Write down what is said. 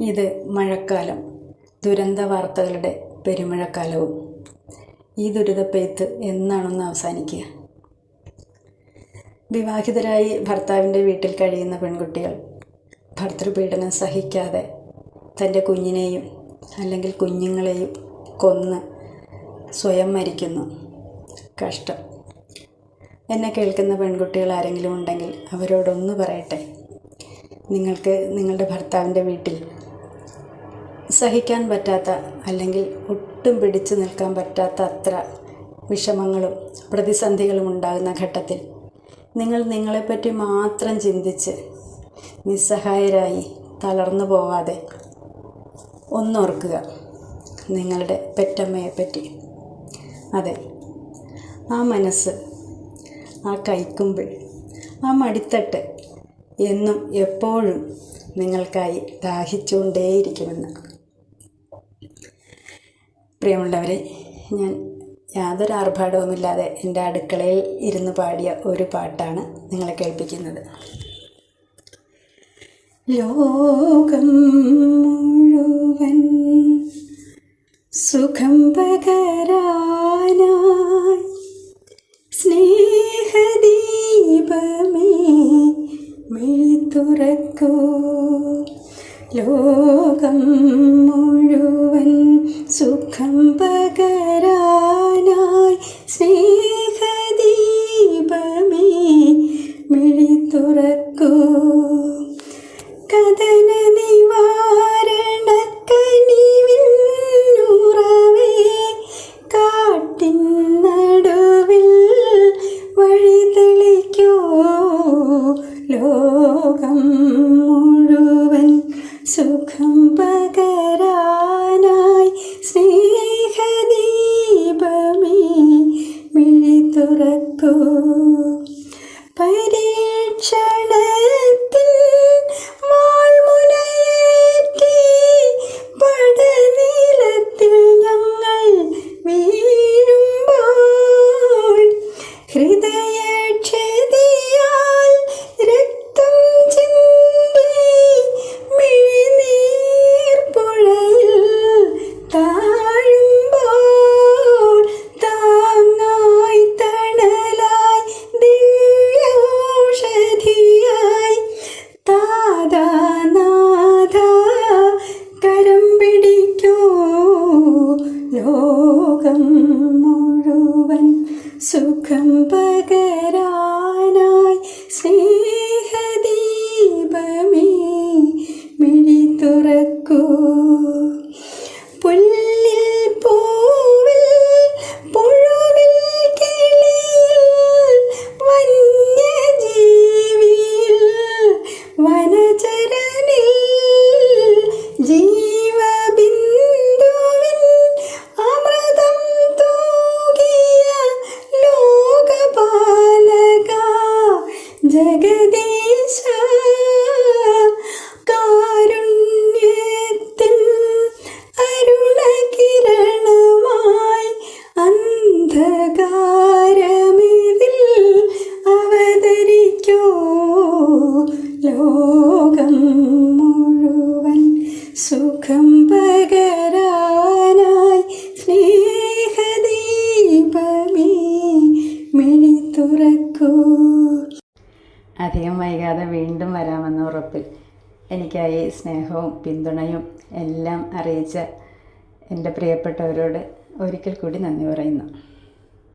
ഇത് മഴക്കാലം. ദുരന്ത വാർത്തകളുടെ പെരുമഴക്കാലവും. ഈ ദുരിതപ്പെയ്ത്ത് എന്നാണൊന്ന് അവസാനിക്കുക. വിവാഹിതരായി ഭർത്താവിന്റെ വീട്ടിൽ കഴിയുന്ന പെൺകുട്ടികൾ. ഭർത്തൃപീഡനം സഹിക്കാതെ തന്റെ കുഞ്ഞിനെയും അല്ലെങ്കിൽ കുഞ്ഞുങ്ങളെയും കൊന്ന് സ്വയം മരിക്കുന്നു. കഷ്ടം. എന്നെ കേൾക്കുന്ന പെൺകുട്ടികൾ ആരെങ്കിലും ഉണ്ടെങ്കിൽ അവരോടൊന്ന് പറയട്ടെ. നിങ്ങൾക്ക് നിങ്ങളുടെ ഭർത്താവിന്റെ വീട്ടിൽ സഹിക്കാൻ പറ്റാത്ത അല്ലെങ്കിൽ ഒട്ടും പിടിച്ചു നിൽക്കാൻ പറ്റാത്ത അത്ര വിഷമങ്ങളും പ്രതിസന്ധികളും ഉണ്ടാകുന്ന ഘട്ടത്തിൽ നിങ്ങൾ നിങ്ങളെപ്പറ്റി മാത്രം ചിന്തിച്ച് നിസ്സഹായരായി തളർന്നു പോവാതെ ഒന്നോർക്കുക നിങ്ങളുടെ പെറ്റമ്മയെപ്പറ്റി. അതെ ആ മനസ്സ് ആ കൈക്കുമ്പിൾ ആ മടിത്തട്ട് എന്നും എപ്പോഴും നിങ്ങൾക്കായി ദാഹിച്ചുകൊണ്ടേയിരിക്കുമെന്ന്. പ്രിയമുള്ളവരെ ഞാൻ യാതൊരു ആർഭാടവുമില്ലാതെ എന്റെ അടുക്കളയിൽ ഇരുന്ന് പാടിയ ഒരു പാട്ടാണ് നിങ്ങളെ കേൾപ്പിക്കുന്നത്. ലോകം മുഴുവൻ സുഖം പകരാനായി സ്നേഹദീപമേ മെഴി തുറക്കൂ ലോകം മുഴുവൻ ലോകം. സുഖം പകരാനായി സ്നേഹദീപമേ മിഴി തുറക്കൂ. പുല്ലിൽ പൂവിൽ പുഴുവിൽ കിളിയിൽ വന്യജീവിയിൽ വനചരനിൽ ലോകം മുഴുവൻ സുഖം പകരാനായി സ്നേഹദീപമേ തുറക്കൂ അധികം വൈകാതെ വീണ്ടും വരാമെന്ന ഉറപ്പിൽ എനിക്കായി സ്നേഹവും പിന്തുണയും എല്ലാം അറിയിച്ച എന്റെ പ്രിയപ്പെട്ടവരോട് ഒരിക്കൽ കൂടി നന്ദി പറയുന്നു.